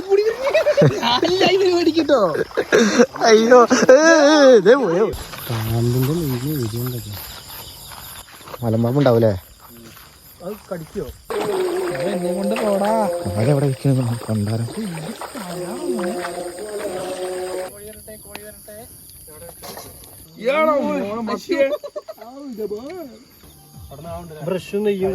കൂടി. കൂടി മേടിക്കട്ടോ അയ്യോ പാമ്പിന്റെ നെയ്യ് എഴുതിയുണ്ടൊക്കെ മലമ്പാമ്പുണ്ടാവൂലേ? അത് കടിക്കോ? കൊണ്ട് പോടാ. അവരെവിടെ ഇരിക്കുന്നു? കണ്ടാരോ ബ്രഷ് നെയ്യും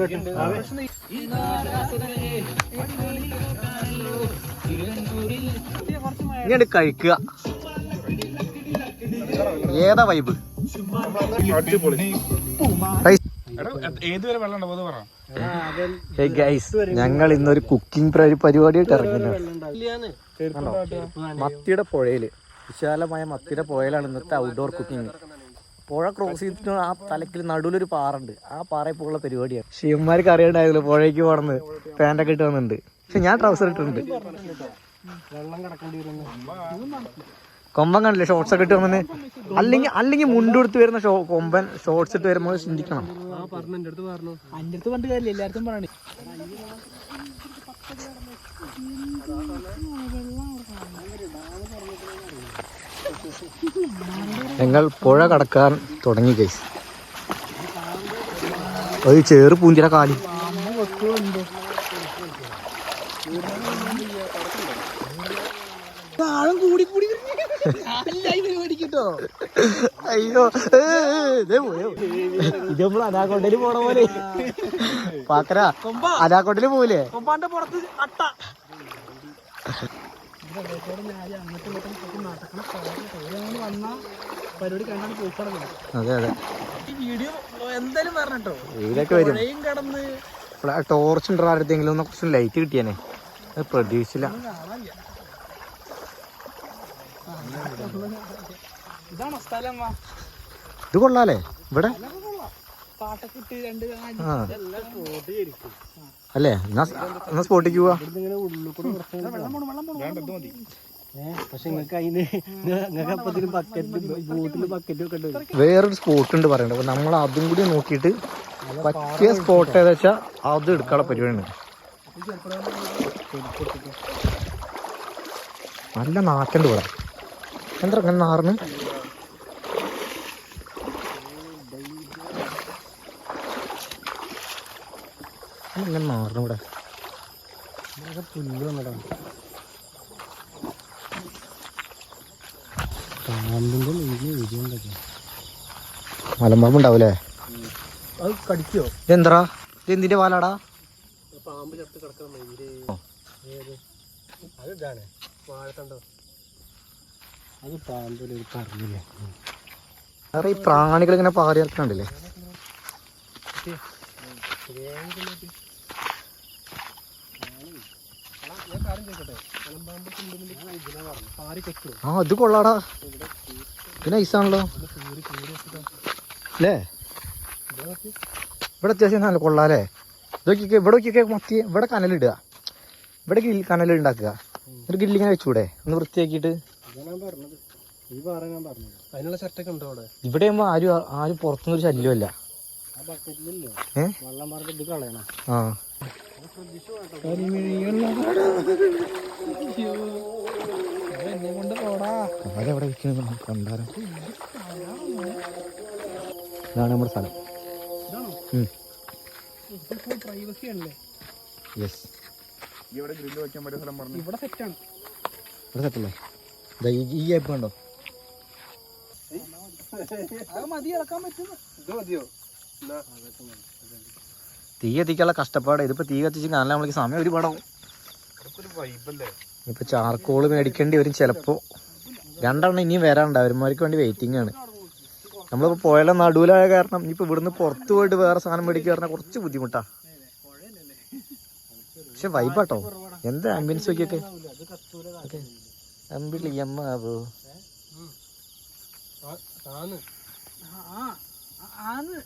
ഇങ്ങോട്ട് കഴിക്കുക. ഏതാ വൈബ് ഞങ്ങൾ ഇന്നൊരു കുക്കിംഗ് പരിപാടിയായിട്ട് ഇറങ്ങുന്നത് മത്തിയുടെ പുഴയിൽ. വിശാലമായ മത്തിയുടെ പുഴയിലാണ് ഇന്നത്തെ ഔട്ട്ഡോർ കുക്കിംഗ് പുഴ ക്രോസ് ചെയ്തിട്ട് ആ തലക്കിൽ നടുവിലൊരു പാറുണ്ട്. ആ പാറയിൽ പോലുള്ള പരിപാടിയാണ്. ഷിയന്മാർക്ക് അറിയണ്ടായിരുന്നു പുഴയ്ക്ക് പോണെന്ന്. പാന്റൊക്കെ ഇട്ട് വന്നിട്ടുണ്ട്. പക്ഷെ ഞാൻ ട്രൗസർ ഇട്ടിട്ടുണ്ട്. വെള്ളം കിടക്കേണ്ടി? വരുന്നു. കൊമ്പൻ കണ്ടില്ലേ ഷോർട്സ് ഒക്കെ ഇട്ട് വന്നെ അല്ലെങ്കിൽ അല്ലെങ്കിൽ മുണ്ടെടുത്ത് വരുന്ന ഷോ കൊമ്പൻ ഷോർട്സ് ഇട്ട് വരുമ്പോൾ ചിന്തിക്കണം. ആ പറഞ്ഞു എന്റെ അടുത്ത് പറഞ്ഞു എന്റെ അടുത്ത് പണ്ട് കാര്യമില്ല എല്ലായിടത്തും പറയണേ ഞങ്ങൾ പുഴ കടക്കാൻ തുടങ്ങി കൈസ് ഒരു ചേറ് പൂഞ്ചിര കാലി. ആഴം കൂടി കൂടി അയ്യോ ഇത് നമ്മൾ അനാക്കൊണ്ടൽ പോണ പോലെ. പാക്കര അനാക്കൊണ്ടൽ പോവില്ലേ? പുറത്ത് അട്ട. പരിപാടി കണ്ടാണ് അതെ അതെ. ഈ വീഡിയോ എന്തായാലും പറഞ്ഞോ വെയിലൊക്കെ വരും. കടന്ന് ടോർച്ച് ഉണ്ടോ ഒന്ന് കുറച്ച് ലൈറ്റ് കിട്ടിയാനേ. അത് പ്രതീക്ഷിച്ചില്ല. ഇത് കൊള്ളാലേ ഇവിടെ? പാട്ടൊക്കെ ഇട്ട് രണ്ട് ആ. അല്ലേ? എന്നാ എന്നാ സ്പോട്ടിക്ക് പോവാ? വേറൊരു സ്പോട്ട് ഉണ്ട് പറയണ്ട. അപ്പൊ നമ്മൾ അതും കൂടി നോക്കിയിട്ട് പറ്റിയ സ്പോട്ട് ഏതാ വെച്ചാൽ അത് എടുക്കാനുള്ള പരിപാടിയാണ്. നല്ല നാറ്റണ്ട് പറയാം എന്താ നാറിന് ഇങ്ങനെ മാറണം ഇവിടെ പുല്ല് വന്നടാ പാമ്പിന്റെ നെയ്യ് എഴുതിയുണ്ടൊക്കെ മലമ്പാമ്പ് ഉണ്ടാവൂലേ അത് കടിക്കോ? ഇതെന്തറാ ഇതെന്തിന്റെ പാലാടാ? പാമ്പ് ചത്ത് കിടക്കണം മയിൽ ഏത്? അത് ഇതാണ്. വാഴത്തണ്ടോ? അത് പാമ്പിൽ പറഞ്ഞില്ലേ വേറെ ഈ പ്രാണികൾ ഇങ്ങനെ പാറി ഇറക്കണ്ടില്ലേ ആ ഇത് കൊള്ളാടാ. ഇത് നൈസാണല്ലോ അല്ലേ ഇവിടെ അത്യാവശ്യം നല്ല കൊള്ളാല്ലേ? ഇതൊക്കെ ഇവിടെ നോക്കിയൊക്കെ മത്തി ഇവിടെ കനലിടുക. ഇവിടെ ഗ്രിൽ ഒരു ഗ്രില്ലിങ്ങനെ വെച്ചൂടെ? ഒന്ന് വൃത്തിയാക്കിയിട്ട്. ഇവിടെ ആരും ആരും പുറത്തുനിന്ന് ഒരു ശല്യമല്ല ആ അവരെവിടെ ഇതാണ് നമ്മുടെ സ്ഥലം യെസ് ഇവിടെ ഗ്രില്ല് വെക്കാൻ പറ്റിയ സ്ഥലം പറഞ്ഞു. ഇവിടെ സെറ്റാണ് ഇവിടെ സെറ്റല്ലേ ഈ- ഈ ആപ്പ് കണ്ടോ? അത് മതി ഇളക്കാൻ പറ്റുന്നു ഇത് മതിയോ? തീ കത്തിക്കാനുള്ള കഷ്ടപ്പാട്. ഇതിപ്പോ തീ കത്തിച്ച് കാണാൻ നമ്മൾക്ക് സമയം ഒരുപാടാവും ഇപ്പൊ ചാർക്കോൾ മേടിക്കേണ്ടി വരും ചിലപ്പോ. രണ്ടെണ്ണം ഇനിയും വരാണ്ട് അവന്മാർക്ക് വേണ്ടി വെയിറ്റിംഗ് ആണ്. നമ്മളിപ്പോ പോയാലും നടുവിലായ കാരണം ഇനിയിപ്പോ ഇവിടുന്ന് പുറത്ത് പോയിട്ട് വേറെ സാധനം മേടിക്കാൻ പറഞ്ഞാൽ കുറച്ച് ബുദ്ധിമുട്ടാ. പക്ഷെ വൈബാട്ടോ എന്ത് ആംബിയൻസ് നോക്കിയൊക്കെ? അമ്പിളിയമ്മാവോ? ആന്ന്.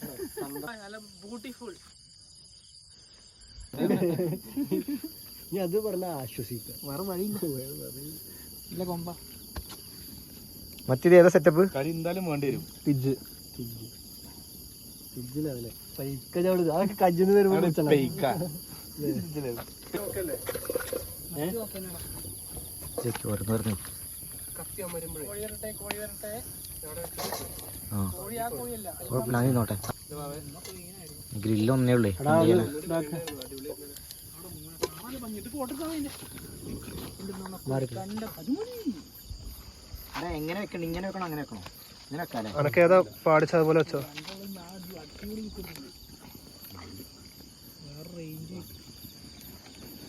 നല്ല ബ്യൂട്ടിഫുൾ നീ അത് പറഞ്ഞ ആശ്വസിക്കാം. വേറെ വഴിയില്ല. ഇല്ല കൊമ്പ. മറ്റേത് ഏതാ സെറ്റപ്പ് കളി എന്തായാലും വേണ്ടി വരും. പിജ് പിജ് തിജ്ജ് ലെവലെ പൈക്ക ചവിടുക അതൊക്കെ കജ്ജിന്ന് കത്തി പെയ്ക്ക. കോഴി വരട്ടെ കോഴി വെക്ക്. ആ. കുഴപ്പമില്ല അങ്ങനെ നോട്ടെ. ഗ്രില്ല് ഒന്നേ ഉള്ളേ. എങ്ങനെ വെക്കണം ഇങ്ങനെ വെക്കണം? അങ്ങനെ വെക്കണോ? ഇങ്ങനെ വെക്കാല്ലേ അനക്ക് ഏതാ പാടിച്ച അതുപോലെ വെച്ചോ?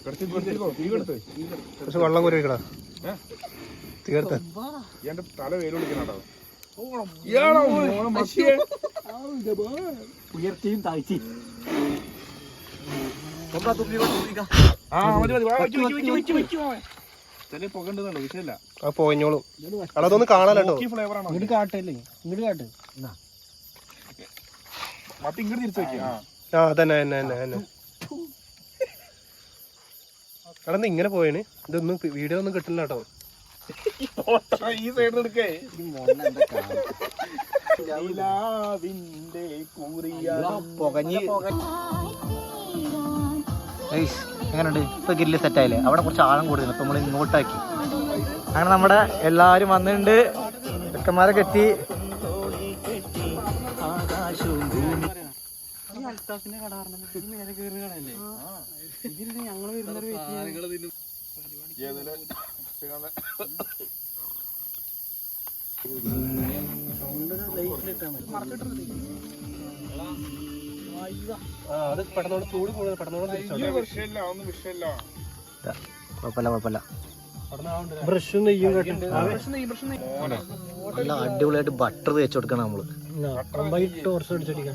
കുറച്ച് വെള്ളം കോരി വെക്കടാ തീർത്ത. എന്റെ തല വെയിൽ വിളിക്കണോ ഉയർത്തിയും താഴ്ച പോയിഞ്ഞോളും അതൊന്ന് ഇങ്ങോട്ട് കാട്ടല്ലേ? ഇങ്ങോട്ട് കാട്ട്. മത്തി ഇങ്ങോട്ട് തിരിച്ചു ആ. തന്നെ തന്നെ തന്നെ തന്നെ ഇങ്ങനെ പോയേണ് ഇതൊന്നും വീഡിയോ ഒന്നും കിട്ടില്ല കേട്ടോ. ഈ സൈഡിൽ എടുക്കേ. നിലാവിന്റെ കൂറിയ പുകഞ്ഞ്. എങ്ങനെയുണ്ട്? ഇപ്പൊ ഗില്ല് സെറ്റായില്ലേ അവിടെ കുറച്ച് ആഴം കൂടുതൽ ഇപ്പൊ നമ്മൾ ഇങ്ങോട്ടാക്കി. അങ്ങനെ നമ്മുടെ എല്ലാരും വന്നിട്ടുണ്ട്. ചെക്കന്മാരെ കെട്ടി. അത് പെട്ടെന്നോട് ചൂട് കൂടുതൽ പെട്ടെന്നോട് ഈ വിഷയമില്ല ഒന്നും വിഷയമില്ല. കുഴപ്പമില്ല കുഴപ്പമില്ല. ബ്രഷ് നെയ്യും നല്ല അടിപൊളിയായിട്ട് ബട്ടർ തേച്ച് കൊടുക്കണം നമ്മൾ. ബട്ടറിനെ അടിച്ചടിക്കാം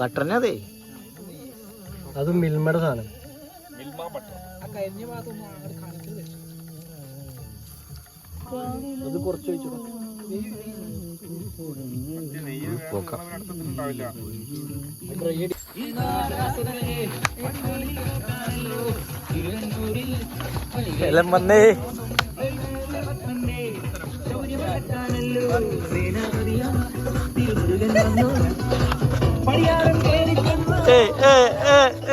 ബട്ടർ തന്നെ അതെ. അത് മിൽമയുടെ സാധനം. മിൽമ ബട്ടർ അത് കുറച്ച് വെച്ചു. പോക്കാം ഉണ്ടാവില്ല എല്ലാം വന്നേ. ഏ ഏ ഏ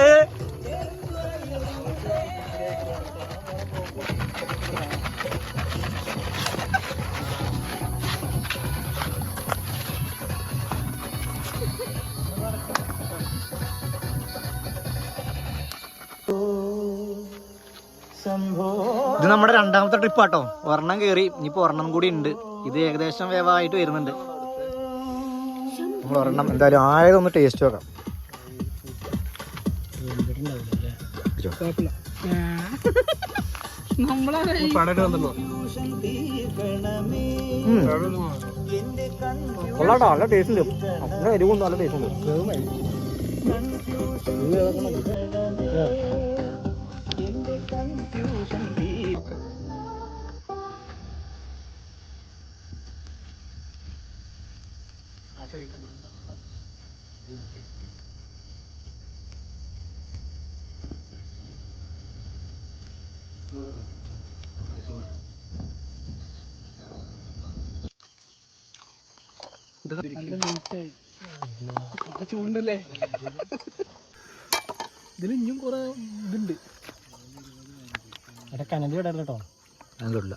ഇത് നമ്മുടെ രണ്ടാമത്തെ ട്രിപ്പ് ആട്ടോ. ഒരെണ്ണം കയറി ഇനിയിപ്പോ ഒരെണ്ണം കൂടി ഉണ്ട്. ഇത് ഏകദേശം വേവായിട്ട് വരുന്നുണ്ട്. നമ്മൾ ഒരെണ്ണം എന്തായാലും ആയത് ഒന്ന് ടേസ്റ്റ് നോക്കാം. കൊള്ളാട്ടോ നല്ല ടേസ്റ്റ് ഉണ്ട്. നല്ല എരിവും നല്ല ടേസ്റ്റ് ഉണ്ട്. ചൂണ്ടല്ലേ? ഇതിൽ ഇനിയും കുറെ ഇതുണ്ട്. അവിടെ കനൽ വിടാറില്ല കേട്ടോ. കനലില്ല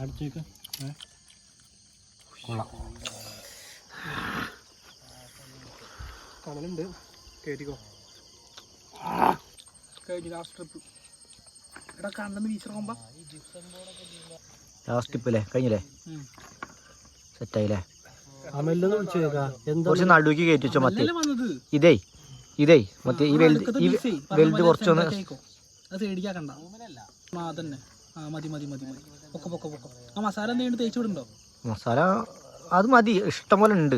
അടിച്ചേക്ക് കനലുണ്ട്. കേറ്റിക്കോ. കഴിഞ്ഞു ലാസ്റ്റ് ട്രിപ്പ് എടാ കണ്ടെന്ന് വീച്ചിറങ്ങുമ്പോ ലാസ്റ്റ് ടിപ്പ് അല്ലേ? കഴിഞ്ഞില്ലേ? സെറ്റായില്ലേ? കുറച്ച് നടുക്ക് കയറ്റി വെച്ചോ മത്തി ഇതേ ഇതേ മറ്റേ ഈ വലുത് ഈ വലുത് കുറച്ചൊന്ന് മസാല അത് മതി. ഇഷ്ടം പോലെ ഉണ്ട്.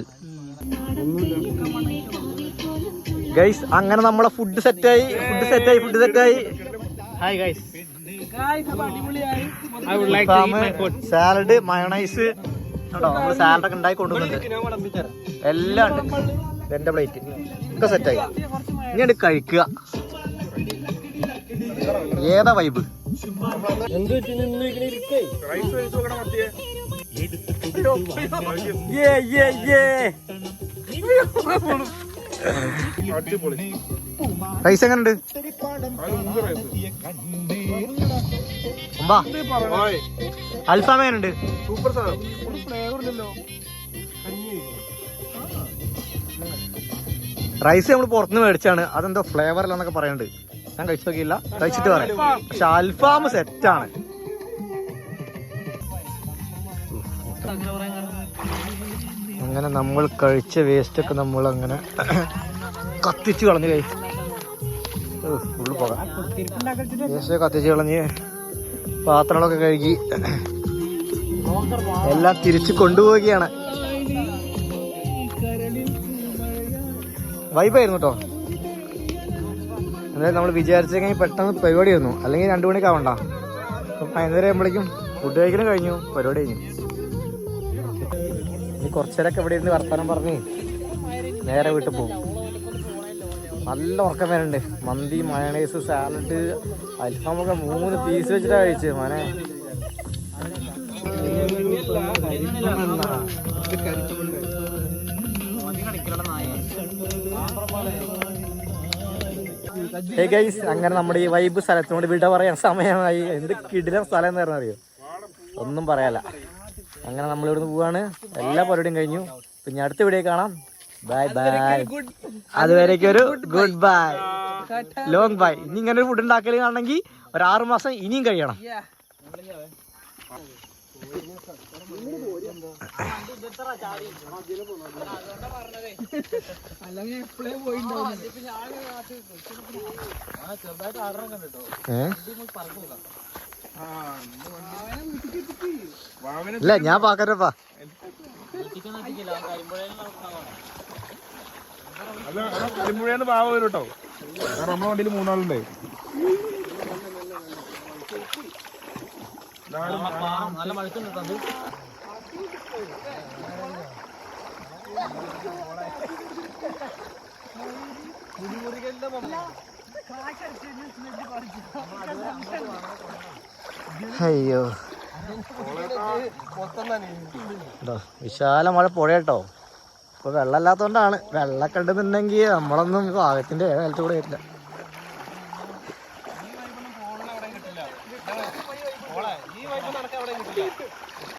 ഗൈസ് അങ്ങനെ നമ്മളെ ഫുഡ് സെറ്റായി ഫുഡ് സെറ്റായി ഫുഡ് സെറ്റായി ഹായ് ഗൈസ് സാലഡ് മയണൈസ് കേട്ടോ നമ്മൾ സാലഡ് ഒക്കെ ഉണ്ടാക്കി കൊണ്ടുവന്നുണ്ട് എല്ലാം ഉണ്ട്. എന്റെ പ്ലേറ്റ് ഒക്കെ സെറ്റായി ഇനി കഴിക്കുക. ഏതാ വൈബ് അടിപൊളി. റൈസ് എങ്ങനുണ്ട്? അൽഫാം എങ്ങനുണ്ട് സൂപ്പർ റൈസ് നമ്മൾ പുറത്തുനിന്ന് മേടിച്ചാണ്. അതെന്തോ ഫ്ലേവർ ഇല്ലെന്നൊക്കെ പറയുന്നുണ്ട് ഞാൻ കഴിച്ചു നോക്കിയില്ല. കഴിച്ചിട്ട് പറയാം. പക്ഷെ അൽഫാം സെറ്റാണ് അങ്ങനെ നമ്മൾ കഴിച്ച വേസ്റ്റ് ഒക്കെ നമ്മൾ അങ്ങനെ കത്തിച്ചു കളഞ്ഞു കൈ ഫുള്ള് പുക. ദേശീയ കത്തിച്ച് കളഞ്ഞ് പാത്രങ്ങളൊക്കെ കഴുകി എല്ലാം തിരിച്ച് കൊണ്ടുപോവുകയാണ്. വൈബായിരുന്നു കേട്ടോ. അതായത് നമ്മൾ വിചാരിച്ചെങ്കിൽ പെട്ടെന്ന് പരിപാടി വന്നു. അല്ലെങ്കിൽ രണ്ടു മണിക്ക് ആവണ്ട. അപ്പം വൈകുന്നേരം ആകുമ്പോഴേക്കും ഫുഡ് കഴിക്കലും കഴിഞ്ഞു പരിപാടി കഴിഞ്ഞു. ഇനി കുറച്ചേരൊക്കെ ഇവിടെ ഇരുന്ന് വർത്തമാനം പറഞ്ഞ് നേരെ വീട്ടിൽ പോകും. നല്ല ഉറക്കം വരുന്നുണ്ട് മന്തി മയണൈസ് സാലഡ് അൽഫാമൊക്കെ മൂന്ന് പീസ് വെച്ചിട്ടാണ് കഴിച്ചത് മോനെ. അങ്ങനെ നമ്മുടെ ഈ വൈബ് സ്ഥലത്തിനോട് വിട പറയാൻ സമയമായി. എന്ത് കിടിലം സ്ഥലം എന്നായിരുന്നു അറിയോ? ഒന്നും പറയാല അങ്ങനെ നമ്മളിവിടുന്ന് പോവാണ്. എല്ലാ പരിപാടിയും കഴിഞ്ഞു. പിന്നെ അടുത്ത വീഡിയോ കാണാം. ബൈ ബൈ അതുവരേക്കും ഒരു ഗുഡ് ബൈ ലോങ് ബൈ ഇനി ഇങ്ങനെ ഒരു ഫുഡ് ഉണ്ടാക്കൽ കാണണമെങ്കിൽ ഒരു ആറു മാസം ഇനിയും കഴിയണം. ഇല്ല ഞാൻ പാക്കരപ്പാ അല്ല കരിമ്പുഴന്ന് പാവ വരും കേട്ടോ. കാരണം നമ്മുടെ വണ്ടിയിൽ മൂന്നാളുണ്ടേ. നല്ല മഴക്കുണ്ട് അയ്യോ. ഇതാ, വിശാല മഴ പുഴ കേട്ടോ ഇപ്പൊ വെള്ളമില്ലാത്തോണ്ടാണ്. വെള്ളമൊക്കെ ഉണ്ടെന്നുണ്ടെങ്കിൽ നമ്മളൊന്നും പാകത്തിന്റെ കാലത്ത് കൂടെ വരില്ല